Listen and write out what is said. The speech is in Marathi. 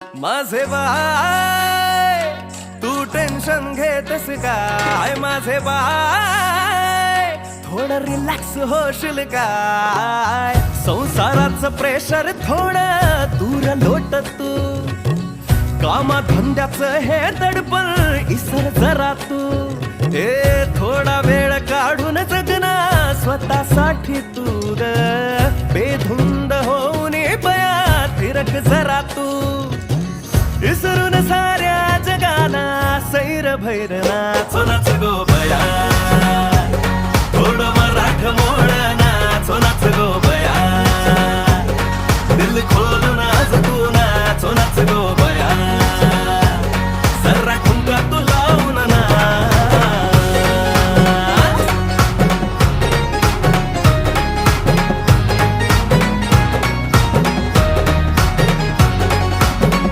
माझे बाय तू टेन्शन घेतस काय? माझे बाय थोडं रिलॅक्स होशील काय? संसाराचं प्रेशर थोडं दूर लोट तू. कामा धंद्याचं हे दडपण इसर जरा तू. ए थोडा वेळ काढून जगना स्वतःसाठी तू ग. बेधुंद होऊन बया फिरक जरा तू. भैरनाथ नाच गो भैरनाथ